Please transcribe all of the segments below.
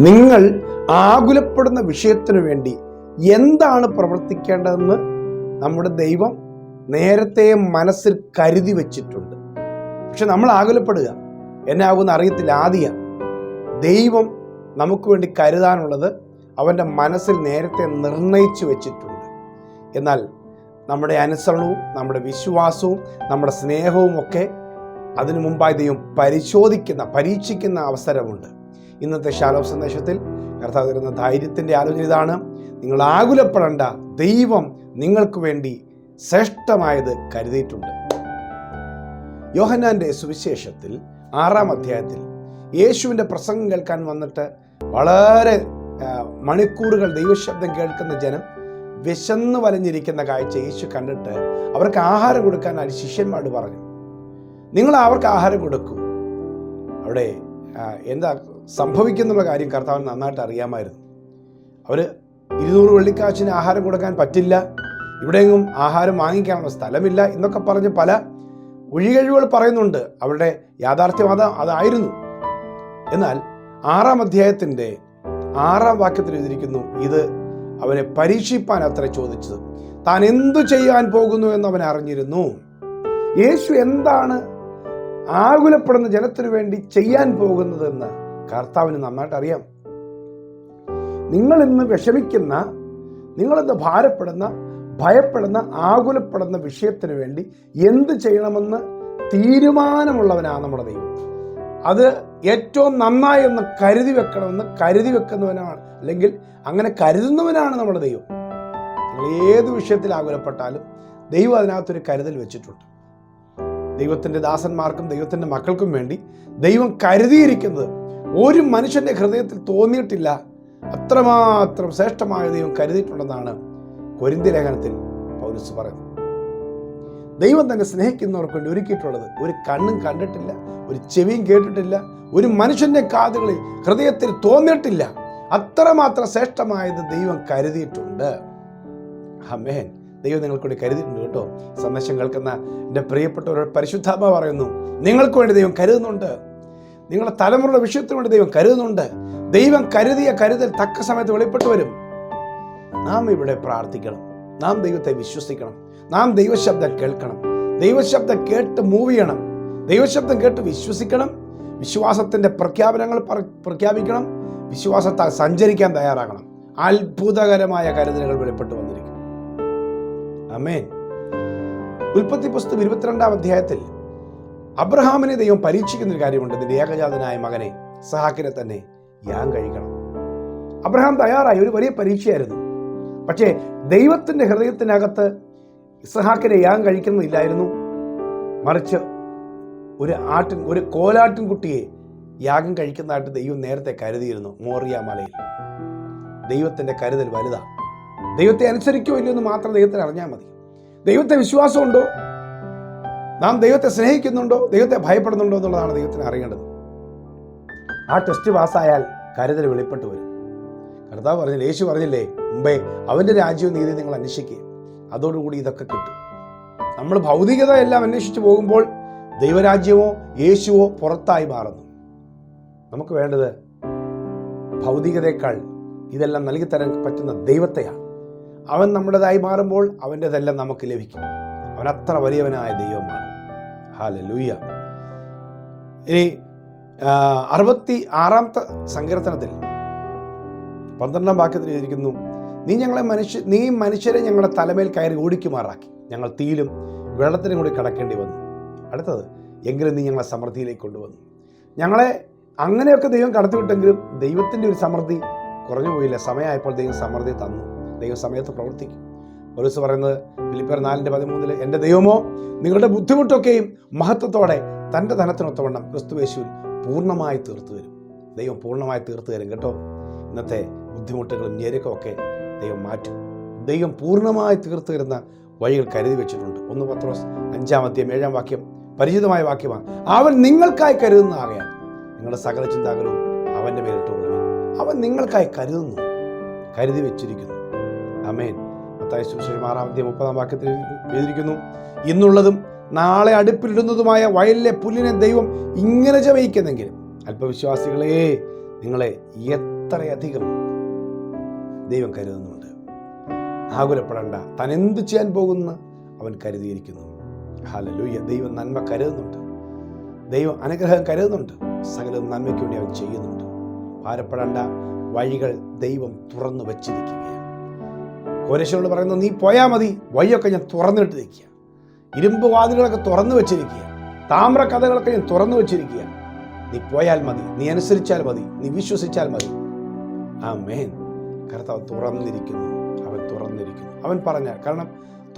നിങ്ങൾ ആകുലപ്പെടുന്ന വിഷയത്തിനു വേണ്ടി എന്താണ് പ്രവർത്തിക്കേണ്ടതെന്ന് നമ്മുടെ ദൈവം നേരത്തെ മനസ്സിൽ കരുതി വച്ചിട്ടുണ്ട്. പക്ഷെ നമ്മൾ ആകുലപ്പെടുക. എന്നെ ആകുന്ന അറിയത്തില്ല. ആദ്യ ദൈവം നമുക്ക് വേണ്ടി കരുതാനുള്ളത് അവന്റെ മനസ്സിൽ നേരത്തെ നിർണയിച്ചു വച്ചിട്ടുണ്ട്. എന്നാൽ നമ്മുടെ അനുസരണവും നമ്മുടെ വിശ്വാസവും നമ്മുടെ സ്നേഹവും ഒക്കെ അതിനു മുമ്പായി ദൈവം പരിശോധിക്കുന്ന പരീക്ഷിക്കുന്ന അവസരമുണ്ട്. ഇന്നത്തെ ശാലോ സന്ദേശത്തിൽ കർത്താവ് തരുന്ന ധൈര്യത്തിന്റെ ആലോചന ഇതാണ്. നിങ്ങൾ ആകുലപ്പെടേണ്ട ദൈവം നിങ്ങൾക്ക് വേണ്ടി ശ്രേഷ്ഠമായത് കരുതിയിട്ടുണ്ട്. യോഹന്നാന്റെ സുവിശേഷത്തിൽ ആറാം അധ്യായത്തിൽ യേശുവിന്റെ പ്രസംഗം കേൾക്കാൻ വന്നിട്ട് വളരെ ആ, മണിക്കൂറുകൾ ദൈവശബ്ദം കേൾക്കുന്ന ജനം വിശന്ന് വലഞ്ഞിരിക്കുന്ന കാഴ്ച യേശു കണ്ടിട്ട് അവർക്ക് ആഹാരം കൊടുക്കാൻ കൊടുക്കാനായി ശിഷ്യന്മാരോട് പറഞ്ഞു. നിങ്ങൾ അവർക്ക് ആഹാരം കൊടുക്കൂ. അവിടെ എന്താ സംഭവിക്കുന്നുള്ള കാര്യം കർത്താവിന് നന്നായിട്ട് അറിയാമായിരുന്നു. അവർ ഇരുന്നൂറ് വെള്ളിക്കാശിന് ആഹാരം കൊടുക്കാൻ പറ്റില്ല. ഇവിടെയെങ്ങും ആഹാരം വാങ്ങിക്കാനുള്ള സ്ഥലമില്ല എന്നൊക്കെ പറഞ്ഞ് പല ഒഴികഴിവുകൾ പറയുന്നുണ്ട്. അവരുടെ യാഥാർത്ഥ്യവാദം അതായിരുന്നു. എന്നാൽ ആറാം അധ്യായത്തിന്റെ ആറാം വാക്യത്തിൽ എഴുതിയിരിക്കുന്നു ഇത് അവനെ പരീക്ഷിപ്പാൻ അത്ര ചോദിച്ചത്. താൻ എന്തു ചെയ്യാൻ പോകുന്നു എന്ന് അവൻ അറിഞ്ഞിരുന്നു. യേശു എന്താണ് ആകുലപ്പെടുന്ന ജനത്തിനു വേണ്ടി ചെയ്യാൻ പോകുന്നതെന്ന് കർത്താവിന് നന്നായിട്ട് അറിയാം. നിങ്ങൾ ഇന്ന് വിഷമിക്കുന്ന നിങ്ങളിന്ന് ഭാരപ്പെടുന്ന ഭയപ്പെടുന്ന ആകുലപ്പെടുന്ന വിഷയത്തിന് വേണ്ടി എന്ത് ചെയ്യണമെന്ന് തീരുമാനമുള്ളവനാണ് നമ്മുടെ ദൈവം. അത് ഏറ്റവും നന്നായി ഒന്ന് കരുതി വെക്കണമെന്ന് കരുതി വെക്കുന്നവനാണ്. അല്ലെങ്കിൽ അങ്ങനെ കരുതുന്നവനാണ് നമ്മുടെ ദൈവം. നിങ്ങൾ ഏത് വിഷയത്തിൽ ആകുലപ്പെട്ടാലും ദൈവം അതിനകത്തൊരു കരുതൽ വെച്ചിട്ടുണ്ട്. ദൈവത്തിന്റെ ദാസന്മാർക്കും ദൈവത്തിന്റെ മക്കൾക്കും വേണ്ടി ദൈവം കരുതിയിരിക്കുന്നത് ഒരു മനുഷ്യന്റെ ഹൃദയത്തിൽ തോന്നിയിട്ടില്ല. അത്രമാത്രം ശ്രേഷ്ഠമായ ദൈവം കരുതിയിട്ടുണ്ടെന്നാണ് കൊരിന്തി ലേഖനത്തിൽ പൗരസ് പറയുന്നത്. ദൈവം തന്നെ സ്നേഹിക്കുന്നവർക്ക് വേണ്ടി ഒരുക്കിയിട്ടുള്ളത് ഒരു കണ്ണും കണ്ടിട്ടില്ല ഒരു ചെവിയും കേട്ടിട്ടില്ല ഒരു മനുഷ്യന്റെ കാതുകളിൽ ഹൃദയത്തിൽ തോന്നിയിട്ടില്ല. അത്രമാത്രം ശ്രേഷ്ഠമായത് ദൈവം കരുതിയിട്ടുണ്ട്. ഹമേൻ ദൈവം നിങ്ങൾക്ക് വേണ്ടി കരുതിയിട്ടുണ്ട് കേട്ടോ. സന്ദേശം കേൾക്കുന്ന എന്റെ പ്രിയപ്പെട്ടവരോട് പരിശുദ്ധാത്മ പറയുന്നു നിങ്ങൾക്ക് വേണ്ടി ദൈവം കരുതുന്നുണ്ട്. നിങ്ങളുടെ തലമുറയുടെ വിഷയത്തിന് വേണ്ടി ദൈവം കരുതുന്നുണ്ട്. ദൈവം കരുതിയ കരുതൽ തക്ക സമയത്ത് വെളിപ്പെട്ടു വരും. നാം ഇവിടെ പ്രാർത്ഥിക്കണം. നാം ദൈവത്തെ വിശ്വസിക്കണം. നാം ദൈവശബ്ദം കേൾക്കണം. ദൈവശബ്ദം കേട്ട് മൂവ് ചെയ്യണം. ദൈവശബ്ദം കേട്ട് വിശ്വസിക്കണം. വിശ്വാസത്തിന്റെ പ്രഖ്യാപനങ്ങൾ പ്രഖ്യാപിക്കണം. വിശ്വാസത്താൽ സഞ്ചരിക്കാൻ തയ്യാറാകണം. അത്ഭുതകരമായ കരുതലുകൾ വെളിപ്പെട്ടു വന്നിരിക്കും. അമേൻ ഉൽപ്പത്തി പുസ്തകം ഇരുപത്തിരണ്ടാം അധ്യായത്തിൽ അബ്രഹാമിനെ ദൈവം പരീക്ഷിക്കുന്ന ഒരു കാര്യമുണ്ട്. നിന്റെ ഏകജാതനായ മകനെ സഹാക്കിനെ തന്നെ ഞാൻ കഴിക്കണം. അബ്രഹാം തയ്യാറായി. ഒരു വലിയ പരീക്ഷയായിരുന്നു. പക്ഷേ ദൈവത്തിന്റെ ഹൃദയത്തിനകത്ത് ഇസഹാക്കിനെ യാൻ കഴിക്കുന്നില്ലായിരുന്നു മറിച്ച് ഒരു ആട്ടിൻ ഒരു കോലാട്ടിൻ കുട്ടിയെ യാഗം കഴിക്കുന്നതായിട്ട് ദൈവം നേരത്തെ കരുതിയിരുന്നു മോറിയ മലയിൽ. ദൈവത്തിന്റെ കരുതൽ വലുതാണ്. ദൈവത്തെ അനുസരിക്കോ ഇല്ലയോ എന്ന് മാത്രം ദൈവത്തിന് അറിഞ്ഞാൽ മതി. ദൈവത്തെ വിശ്വാസമുണ്ടോ? നാം ദൈവത്തെ സ്നേഹിക്കുന്നുണ്ടോ? ദൈവത്തെ ഭയപ്പെടുന്നുണ്ടോ എന്നുള്ളതാണ് ദൈവത്തിന് അറിയേണ്ടത്. ആ ടെസ്റ്റ് പാസ്സായാൽ കരുതൽ വെളിപ്പെട്ട് വരും. കർത്താവ് പറഞ്ഞില്ലേ യേശു പറഞ്ഞില്ലേ മുമ്പേ അവന്റെ രാജ്യവും നീതി നിങ്ങൾ അന്വേഷിക്കുക അതോടുകൂടി ഇതൊക്കെ കിട്ടും. നമ്മൾ ഭൗതികത എല്ലാം അന്വേഷിച്ചു പോകുമ്പോൾ ദൈവരാജ്യമോ യേശുവോ പുറത്തായി മാറുന്നു. നമുക്ക് വേണ്ടത് ഭൗതികതയേക്കാൾ ഇതെല്ലാം നൽകി തരാൻ പറ്റുന്ന ദൈവത്തെയാണ്. അവൻ നമ്മുടേതായി മാറുമ്പോൾ അവന്റെതെല്ലാം നമുക്ക് ലഭിക്കും. അവൻ അത്ര വലിയവനായ ദൈവമാണ്. ഹാല ലൂയ ഇനി അറുപത്തി ആറാമത്തെ സങ്കീർത്തനത്തിൽ പന്ത്രണ്ടാം വാക്യത്തിൽ എഴുതിയിരിക്കുന്നു നീ ഞങ്ങളെ മനുഷ്യ നീ മനുഷ്യരെ ഞങ്ങളുടെ തലമേൽ കയറി ഓടിക്കുമാറാക്കി. ഞങ്ങൾ തീയിലും വെള്ളത്തിനും കൂടി കടക്കേണ്ടി വന്നു. അടുത്തത് എങ്കിലും നീ ഞങ്ങളെ സമൃദ്ധിയിലേക്ക് കൊണ്ടുവന്നു. ഞങ്ങളെ അങ്ങനെയൊക്കെ ദൈവം കടത്തിവിട്ടെങ്കിലും ദൈവത്തിന്റെ ഒരു സമൃദ്ധി കുറഞ്ഞു പോയില്ല സമയമായപ്പോൾ ദൈവം സമൃദ്ധി തന്നു. ദൈവം സമയത്ത് പ്രവർത്തിക്കും. പോലീസ് പറയുന്നത് ഫിലിപ്പർ നാലിന്റെ പതിമൂന്നിൽ എന്റെ ദൈവമോ നിങ്ങളുടെ ബുദ്ധിമുട്ടൊക്കെയും മഹത്വത്തോടെ തന്റെ ധനത്തിനൊത്തവണ്ണം ക്രിസ്തുവേശുവിൽ പൂർണമായി തീർത്തു തരും. ദൈവം പൂർണമായി തീർത്തു തരും കേട്ടോ. ഇന്നത്തെ ബുദ്ധിമുട്ടുകളും ഞെരുക്കമൊക്കെ ദൈവം മാറ്റും. ദൈവം പൂർണമായി തീർത്തു തരുന്ന വഴികൾ കരുതി വെച്ചിട്ടുണ്ട്. ഒന്ന് പത്രോസ് അഞ്ചാം അധ്യായം ഏഴാം വാക്യം പരിചിതമായ വാക്യമാണ്. അവൻ നിങ്ങൾക്കായി കരുതുന്ന ആകയാൽ നിങ്ങളുടെ സകല ചിന്താകളും അവന്റെ മേലിട്ടുകൊള്ളുവിൻ അവൻ നിങ്ങൾക്കായി കരുതുന്നു കരുതി വെച്ചിരിക്കുന്നു. അമേൻ മത്തായി സുവിശേഷം ആറാം അധ്യായം മുപ്പതാം വാക്യത്തിൽ എഴുതിയിരിക്കുന്നു ഇന്നുള്ളതും നാളെ അടുപ്പിലിടുന്നതുമായ വയലിലെ പുല്ലിനെ ദൈവം ഇങ്ങനെ ചമയിക്കുന്നെങ്കിലും അല്പവിശ്വാസികളെ നിങ്ങളെ എത്രയധികം ദൈവം കരുതുന്നുണ്ട്. ആകുലപ്പെടേണ്ട. താൻ എന്ത് ചെയ്യാൻ പോകുന്ന? അവൻ കരുതിയിരിക്കുന്നു. ഹാലലൂയ ദൈവം നന്മ കരുതുന്നുണ്ട്. ദൈവം അനുഗ്രഹം കരുതുന്നുണ്ട്. സകലവും നന്മയ്ക്ക് വേണ്ടി അവൻ ചെയ്യുന്നുണ്ട്. ഭാരപ്പെടേണ്ട വഴികൾ ദൈവം തുറന്നു വച്ചിരിക്കുകയാണ്. കോരശനോട് പറയുന്നത് നീ പോയാൽ മതി. വഴിയൊക്കെ ഞാൻ തുറന്നിട്ട് നിൽക്കുക ഇരുമ്പ് വാതിലുകളൊക്കെ തുറന്നു വെച്ചിരിക്കുക. താമ്ര കഥകളൊക്കെ ഞാൻ തുറന്നു വെച്ചിരിക്കുക. നീ പോയാൽ മതി. നീ അനുസരിച്ചാൽ മതി. നീ വിശ്വസിച്ചാൽ മതി. ആ മേൻ കർത്താവ് തുറന്നിരിക്കുന്നു. അവൻ തുറന്നിരിക്കുന്നു. അവൻ പറഞ്ഞ കാരണം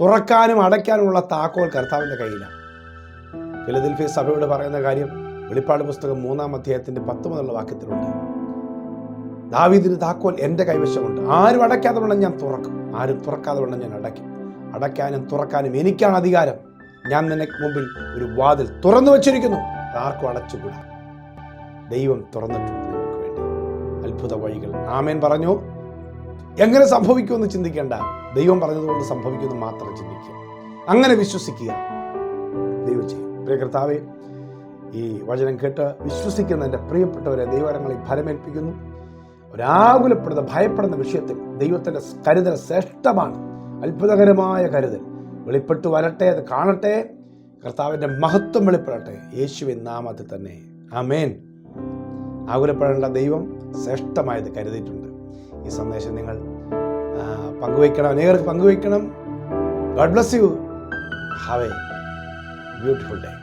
തുറക്കാനും അടയ്ക്കാനുമുള്ള താക്കോൽ കർത്താവിന്റെ കയ്യിലാണ്. ഫിലദൽഫിയ സഭയോട് പറയുന്ന കാര്യം വെളിപ്പാട് പുസ്തകം മൂന്നാം അധ്യായത്തിന്റെ പത്ത് മുതലുള്ള വാക്യത്തിലുണ്ട്. ദാവീദിന് താക്കോൽ എന്റെ കൈവശമുണ്ട്. ആരും അടയ്ക്കാതെ വേണം ഞാൻ തുറക്കും. ആരും തുറക്കാതെ വേണം ഞാൻ അടയ്ക്കും. അടയ്ക്കാനും തുറക്കാനും എനിക്കാണ് അധികാരം. ഞാൻ നിനക്ക് മുമ്പിൽ ഒരു വാതിൽ തുറന്നു വച്ചിരിക്കുന്നു. ആർക്കും അടച്ചുകൂടാ. ദൈവം തുറന്നിട്ടുണ്ട് നമുക്ക് വേണ്ടി. അത്ഭുത വഴികൾ. ആമേൻ പറഞ്ഞു. എങ്ങനെ സംഭവിക്കുമെന്ന് ചിന്തിക്കേണ്ട. ദൈവം പറഞ്ഞതുകൊണ്ട് സംഭവിക്കുമെന്ന് മാത്രം ചിന്തിക്കുക. അങ്ങനെ വിശ്വസിക്കുക. ദൈവം ചെയ്യും. പ്രിയ ഈ വചനം കേട്ട് വിശ്വസിക്കുന്ന എന്റെ പ്രിയപ്പെട്ടവരെ ദൈവകരങ്ങളിൽ ഫലമേൽപ്പിക്കുന്നു. ഒരാകുലപ്പെടുന്ന ഭയപ്പെടുന്ന വിഷയത്തിൽ ദൈവത്തിന്റെ കരുതൽ ശ്രേഷ്ഠമാണ്. അത്ഭുതകരമായ കരുതൽ. വെളിപ്പെട്ടു വരട്ടെ അത് കാണട്ടെ. കർത്താവിന്റെ മഹത്വം വെളിപ്പെടട്ടെ. യേശുവിൻ നാമത്തിൽ തന്നെ. ആമേൻ. ആകുലപ്പെടേണ്ട ദൈവം ശ്രേഷ്ഠമായത് കരുതിയിട്ടുണ്ട്. ഈ സന്ദേശം നിങ്ങൾ പങ്കുവയ്ക്കണം. അനേകർക്ക് പങ്കുവയ്ക്കണം. God bless you. Have a beautiful day.